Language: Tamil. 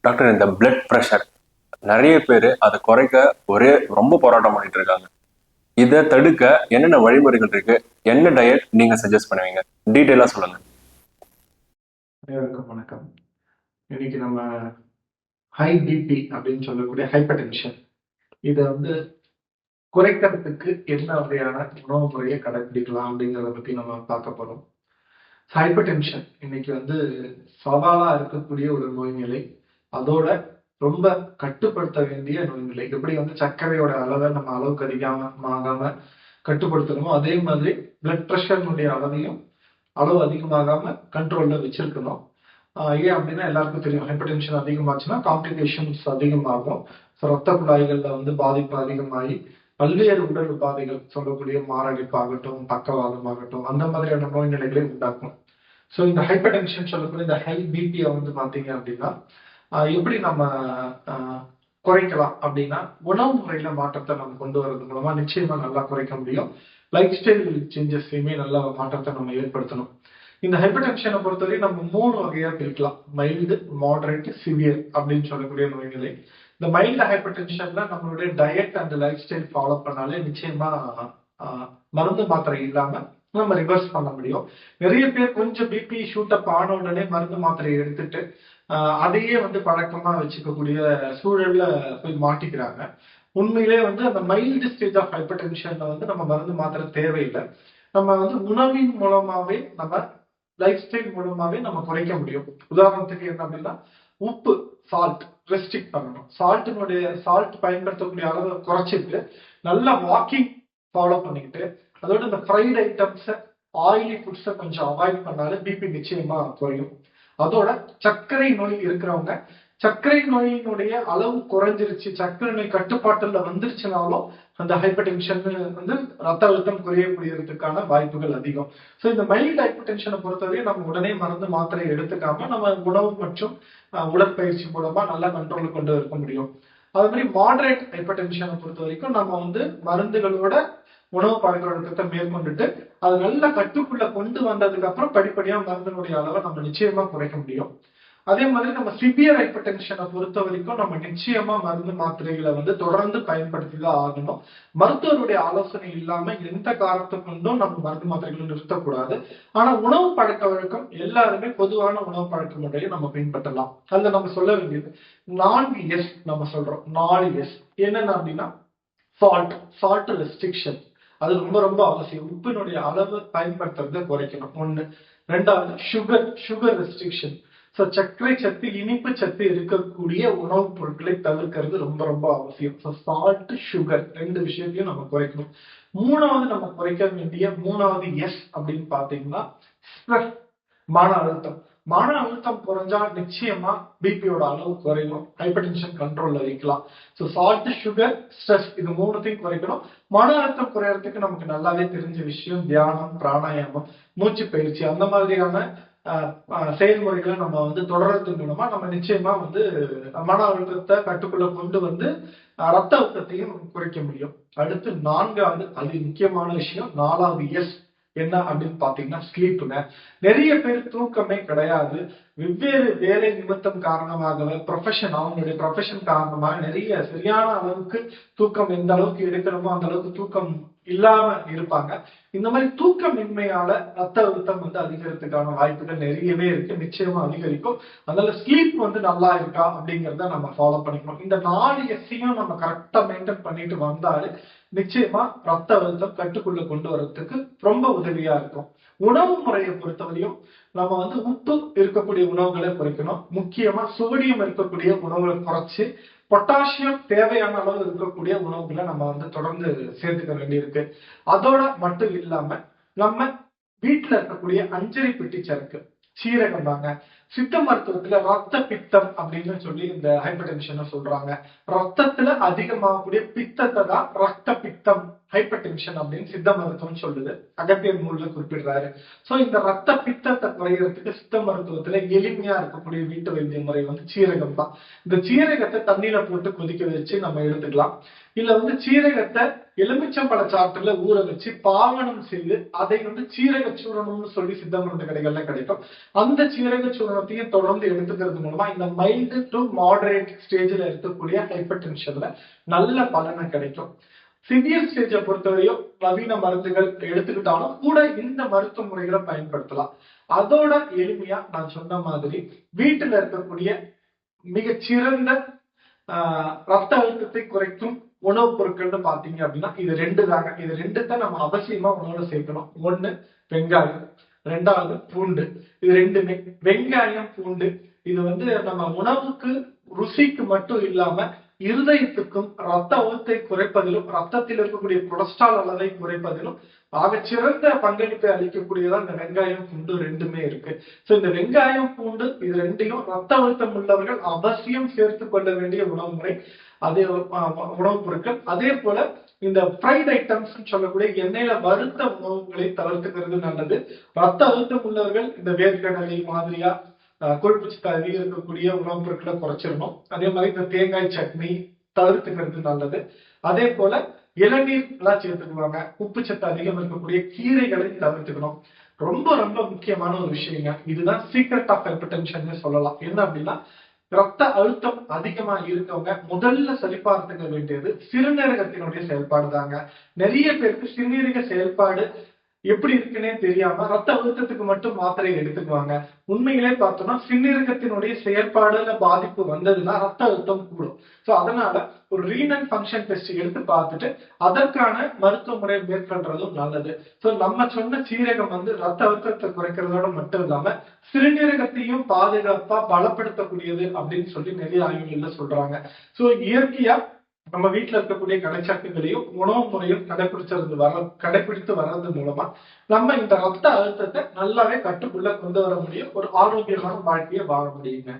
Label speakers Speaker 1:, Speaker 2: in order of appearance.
Speaker 1: டாக்டர் இந்த பிளட் ப்ரெஷர் நிறைய பேர் அதை குறைக்க ஒரே ரொம்ப போராட்டம் பண்ணிட்டு இருக்காங்க. இதை தடுக்க என்னென்ன வழிமுறைகள் இருக்கு? என்ன டயட் நீங்க சஜஸ்ட் பண்ணுவீங்க? டீட்டெயிலா சொல்லுங்க.
Speaker 2: அனைவருக்கும் வணக்கம். இன்னைக்கு நம்ம ஹை பிபி அப்படின்னு சொல்லக்கூடிய ஹைப்பர் டென்ஷன் இதை வந்து குறைக்கிறதுக்கு என்ன வகையான உணவு முறையை கடைபிடிக்கலாம் அப்படிங்கிறத பத்தி நம்ம பார்க்க போறோம். ஹைப்பர் டென்ஷன் இன்னைக்கு வந்து சவாலா இருக்கக்கூடிய ஒரு நோய்நிலை. அதோட ரொம்ப கட்டுப்படுத்த வேண்டிய நோய்களை. எப்படி வந்து சர்க்கரையோட அளவை நம்ம அளவுக்கு அதிகமா ஆகாம கட்டுப்படுத்தணுமோ அதே மாதிரி பிளட் ப்ரெஷர்னுடைய அளவையும் அளவு அதிகமாகாம கண்ட்ரோல்ல வச்சிருக்கணும். ஏன் அப்படின்னா எல்லாருக்கும் தெரியும் ஹைப்பர் டென்ஷன் அதிகமாச்சுன்னா காம்ப்ளிகேஷன்ஸ் அதிகமாகும். ஸோ ரத்த குழாய்கள்ல வந்து பாதிப்பு அதிகமாகி பல்வேறு உடல் உபாதைகள் சொல்லக்கூடிய மாரடைப்பாகட்டும் பக்கவாதமாகட்டும் அந்த மாதிரியான நோய் நிலைகளை உண்டாக்கும். ஸோ இந்த ஹைப்பர் டென்ஷன் சொல்லக்கூடிய இந்த ஹை பிபியை வந்து பார்த்தீங்க அப்படின்னா எப்படி நம்ம குறைக்கலாம் அப்படின்னா உணவு முறையில மாற்றத்தை நம்ம கொண்டு வர்றது மூலமா நிச்சயமா நல்லா குறைக்க முடியும். லைஃப் ஸ்டைல் சேஞ்சஸ்லையுமே நல்ல மாற்றத்தை நம்ம ஏற்படுத்தணும். இந்த ஹைப்பர் டென்ஷனை பொறுத்தவரை நம்ம மூணு வகையா பிரிக்கலாம். மைல்டு மாடரேட் சிவியர் அப்படின்னு சொல்லக்கூடிய நோய்களை. இந்த மைல்டு ஹைப்பர் டென்ஷன்ல நம்மளுடைய diet and lifestyle follow பண்ணாலே நிச்சயமா மருந்து மாத்திரை இல்லாம நம்ம ரிவர்ஸ் பண்ண முடியும். நிறைய பேர் கொஞ்சம் பிபி ஷூட் அப் ஆன உடனே மருந்து மாத்திரை எடுத்துட்டு அதையே வந்து பழக்கமா வச்சுக்கக்கூடிய சூழல்ல போய் மாட்டிக்கிறாங்க. உண்மையிலே வந்து அந்த மைல்டு ஸ்டேஜ் ஆஃப் ஹைப்பர் டென்ஷன்ல வந்து நம்ம மருந்து மாத்திரை தேவையில்லை. நம்ம வந்து உணவின் மூலமாவே நம்ம லைஃப் ஸ்டைல் மூலமாவே நம்ம குறைக்க முடியும். உதாரணத்துக்கு என்ன அப்படின்னா உப்பு சால்ட் ரெஸ்ட்ரிக்ட் பண்ணணும். சால்ட்டினுடைய சால்ட் பயன்படுத்தக்கூடிய அளவை குறைச்சிட்டு நல்லா வாக்கிங் ஃபாலோ பண்ணிக்கிட்டு அதோட இந்த ஃப்ரைட் ஐட்டம்ஸை ஆயிலி ஃபுட்ஸை கொஞ்சம் அவாய்ட் பண்ணாலே பிபி நிச்சயமா குறையும். அதோட சர்க்கரை நோய் இருக்கிறவங்க சர்க்கரை நோயினுடைய அளவு குறைஞ்சிருச்சு சர்க்கரை நோய் கட்டுப்பாட்டுல வந்துருச்சுனாலும் அந்த ஹைப்பர் டென்ஷன் வந்து ரத்த அழுத்தம் குறையக்கூடியதுக்கான வாய்ப்புகள் அதிகம். ஸோ இந்த மைல்டு ஹைப்பர் டென்ஷனை பொறுத்தவரை நம்ம உடனே மருந்து மாத்திரை எடுத்துக்காம நம்ம உணவு மற்றும் உடற்பயிற்சி மூலமா நல்லா கண்ட்ரோல் கொண்டு இருக்க முடியும். அதே மாதிரி மாடரேட் ஹைப்பர் டென்ஷனை பொறுத்த வரைக்கும் நம்ம வந்து மருந்துகளோட உணவு பழக்க வழக்கத்தை மேற்கொண்டுட்டு அது நல்லா கட்டுக்குள்ள கொண்டு வந்ததுக்கு அப்புறம் படிப்படியா மருந்தினுடைய அளவை நம்ம நிச்சயமா குறைக்க முடியும். அதே மாதிரி நம்ம சிவியர் ஹைப்பர் டென்ஷனை பொறுத்த வரைக்கும் நம்ம நிச்சயமா மருந்து மாத்திரைகளை வந்து தொடர்ந்து பயன்படுத்தி தான் ஆகணும். மருத்துவருடைய ஆலோசனை இல்லாம எந்த காரணத்தை கொண்டும் நம்ம மருந்து மாத்திரைகளை நிறுத்தக்கூடாது. ஆனா உணவு பழக்க வழக்கம் எல்லாருமே பொதுவான உணவு பழக்க முறையை நம்ம பின்பற்றலாம். அதுல நம்ம சொல்ல வேண்டியது நான்கு எஸ் நம்ம சொல்றோம். நாலு எஸ் என்னென்ன அப்படின்னா சால்ட் சால்ட் ரெஸ்ட்ரிக்ஷன் அது ரொம்ப ரொம்ப அவசியம். உப்பினுடைய அளவு பயன்படுத்துறதை குறைக்கணும். ஒண்ணு. ரெண்டாவது சுகர் சுகர் ரெஸ்ட்ரிக்ஷன் ஸோ சர்க்கரை சத்து இனிப்பு சத்து இருக்கக்கூடிய உணவுப் பொருட்களை தவிர்க்கிறது ரொம்ப ரொம்ப அவசியம். ஸோ சால்ட் சுகர் ரெண்டு விஷயத்தையும் நம்ம குறைக்கணும். மூணாவது நம்ம குறைக்க வேண்டிய மூணாவது எஸ் அப்படின்னு பார்த்தீங்கன்னா ஸ்ட்ரெஸ் மன அழுத்தம். மன அழுத்தம் குறைஞ்சா நிச்சயமா பிபியோட அளவு குறையும் ஹைப்பர் டென்ஷன் கண்ட்ரோல்ல வைக்கலாம் ஸோ சால்ட் சுகர் ஸ்ட்ரெஸ் இது மூணுத்தையும் குறைக்கணும். மன அழுத்தம் குறையறதுக்கு நமக்கு நல்லாவே தெரிஞ்ச விஷயம் தியானம் பிராணாயாமம் மூச்சு பயிற்சி அந்த மாதிரியான ஆஹ், செயல்முறைகளை நம்ம வந்து தொடர்றது மூலமா நம்ம நிச்சயமா வந்து மன அழுத்தத்தை கட்டுக்குள்ள கொண்டு வந்து ரத்த அழுத்தத்தையும் குறைக்க முடியும். அடுத்து நான்காவது அது முக்கியமான விஷயம் நாலாவது எஸ் என்ன அப்படின்னு பாத்தீங்கன்னா ஸ்லீப்புங்க நிறைய பேர் தூக்கமே கிடையாது. வெவ்வேறு வேலை நிமித்தம் காரணமாகவே ப்ரொஃபஷன் அவங்களுடைய ப்ரொஃபஷன் காரணமாக நிறைய சரியான அளவுக்கு தூக்கம் எந்த அளவுக்கு எடுக்கணுமோ அந்த அளவுக்கு தூக்கம் இல்லாம இருப்பாங்க. இந்த மாதிரி தூக்கமின்மையால ரத்த அழுத்தம் வந்து அதிகரிக்கிறதுக்கான வாய்ப்புகள் நிறையவே இருக்கு. நிச்சயமா அதிகரிக்கும். அதனால ஸ்லீப் வந்து நல்லா இருக்கா அப்படிங்கிறத நம்ம ஃபாலோ பண்ணிக்கணும். இந்த நாலு எஸ்ஸையும் நம்ம கரெக்டா மெயின்டைன் பண்ணிட்டு வந்தாலே நிச்சயமா ரத்த அழுத்தம் கட்டுக்குள்ள கொண்டு வர்றதுக்கு ரொம்ப உதவியா இருக்கும். உணவு முறையை பொறுத்தவரையும் நம்ம வந்து உப்பு இருக்கக்கூடிய உணவுகளை குறைக்கணும். முக்கியமா சோடியம் இருக்கக்கூடிய உணவுகளை குறைச்சு பொட்டாசியம் தேவையான அளவு இருக்கக்கூடிய உணவுகளை நம்ம வந்து தொடர்ந்து சேர்த்துக்க வேண்டியிருக்கு. அதோட மட்டும் இல்லாம நம்ம வீட்டுல இருக்கக்கூடிய அஞ்சரை பெட்டி சரக்கு சீரகம் தாங்க. சித்த மருத்துவத்துல ரத்த பித்தம் அப்படின்னு சொல்லி இந்த ஹைப்பர் டென்ஷனை சொல்றாங்க. ரத்தத்துல அதிகமாகக்கூடிய பித்தத்தை தான் ரத்த பித்தம் ஹைப்பர் டென்ஷன் அப்படின்னு சித்த மருத்துவம் சொல்லுது. அகத்தியர் நூல்ல குறிப்பிடுறாரு. சோ இந்த ரத்த பித்தத்தை குறையறதுக்கு சித்த மருத்துவத்துல எளிமையா இருக்கக்கூடிய வீட்டு வைத்திய முறை வந்து சீரகம் தான். இந்த சீரகத்தை தண்ணியில போட்டு கொதிக்க வச்சு நம்ம எடுத்துக்கலாம். இல்ல வந்து சீரகத்தை எலுமிச்சம்பழ சாற்றுல ஊற வச்சு பாவனம் செய்து அதை வந்து சீரக சூரணம்னு சொல்லி சித்த மருந்து கடைகள்ல கிடைக்கும். அந்த சீரக சூரணத்தையும் தொடர்ந்து எடுத்துக்கிறது மூலமா இந்த மைல்டு டு மாடரேட் ஸ்டேஜ்ல இருக்கக்கூடிய ஹைப்பர் டென்ஷன்ல நல்ல பலனை கிடைக்கும். சிவியர் ஸ்டேஜை பொறுத்தவரையும் நவீன மருந்துகள் எடுத்துக்கிட்டாலும் கூட இந்த மருத்துவ முறைகளை பயன்படுத்தலாம். அதோட எளிமையா நான் சொன்ன மாதிரி வீட்டுல இருக்கக்கூடிய மிகச்சிறந்த ஆஹ், ரத்த அழுத்தத்தை குறைக்கும் உணவுப் பொருட்கள்னு பாத்தீங்க அப்படின்னா இது ரெண்டு தாங்க இது ரெண்டு தான் நம்ம அவசியமா உணவுல சேர்க்கணும். ஒண்ணு வெங்காயம். ரெண்டாவது பூண்டு. இது ரெண்டுமே. வெங்காயம் பூண்டு. இது வந்து நம்ம உணவுக்கு ருசிக்கு மட்டும் இல்லாம இருதயத்துக்கும் ரத்த அழுத்தை குறைப்பதிலும் ரத்தத்தில் இருக்கக்கூடிய கொலஸ்ட்ரால் அளவை குறைப்பதிலும் ஆகச்சிறந்த பங்களிப்பை அளிக்கக்கூடியதா இந்த வெங்காயம் பூண்டு ரெண்டுமே இருக்கு. சோ இந்த வெங்காயம் பூண்டு இது ரெண்டையும் ரத்த அழுத்தம் உள்ளவர்கள் அவசியம் சேர்த்து கொள்ள வேண்டிய உணவு முறை. அதே அஹ், உணவுப் பொருட்கள். அதே போல இந்த ஃப்ரைட் ஐட்டம்ஸ் சொல்லக்கூடிய எண்ணெயில வறுத்த உணவுகளை தவிர்த்துக்கிறது நல்லது. ரத்த அழுத்தம் உள்ளவர்கள் இந்த வேர்க்கடலை மாதிரியா கொழுப்புச்சத்து கொழுப்பு அதிகம் இருக்கக்கூடிய உணவுப் பொருட்களை குறைச்சிடணும் அதே மாதிரி இந்த தேங்காய் சட்னி தவிர்த்துக்கிறது நல்லது அதே போல இளநீர் எல்லாம் சேர்த்துக்குவாங்க உப்பு சத்து அதிகம் இருக்கக்கூடிய கீரைகளை தவிர்த்துக்கணும் ரொம்ப ரொம்ப முக்கியமான ஒரு விஷயங்க இதுதான் சீக்ரெட் ஆஃப் ஹைப்பர்டென்ஷன் சொல்லலாம். என்ன அப்படின்னா ரத்த அழுத்தம் அதிகமா இருக்கவங்க முதல்ல சரிபார்த்துக்க வேண்டியது சிறுநீரகத்தினுடைய செயல்பாடு தாங்க நிறைய பேருக்கு சிறுநீரக செயல்பாடு எப்படி இருக்குன்னே தெரியாம ரத்த அழுத்தத்துக்கு மட்டும் மாத்திரை எடுத்துக்குவாங்க. உண்மையிலே பார்த்தோம்னா சிறுநீரகத்தினுடைய செயற்பாடுல பாதிப்பு வந்ததுன்னா ரத்த அழுத்தம் கூடும். சோ அதனால ஒரு ரீனல் ஃபங்க்ஷன் டெஸ்ட் எடுத்து பார்த்துட்டு அதற்கான மருத்துவ முறை மேற்கொள்றதும் நல்லது. சோ நம்ம சொன்ன சீரகம் வந்து ரத்த அழுத்தத்தை குறைக்கிறதோட மட்டும் இல்லாம சிறுநீரகத்தையும் பாதுகாப்பா பலப்படுத்தக்கூடியது அப்படின்னு சொல்லி நிறைய ஆய்வுகள்ல சொல்றாங்க. சோ இயற்கையா நம்ம வீட்டுல இருக்கக்கூடிய கலைச்சாட்டுகளையும் உணவு முறையும் கடைபிடிச்சது வர கடைபிடித்து வர்றது மூலமா நம்ம இந்த ரத்த அழுத்தத்தை நல்லாவே கட்டுக்குள்ள கொண்டு வர முடியும். ஒரு ஆரோக்கியமான வாழ்க்கையை வாழ முடியுங்க.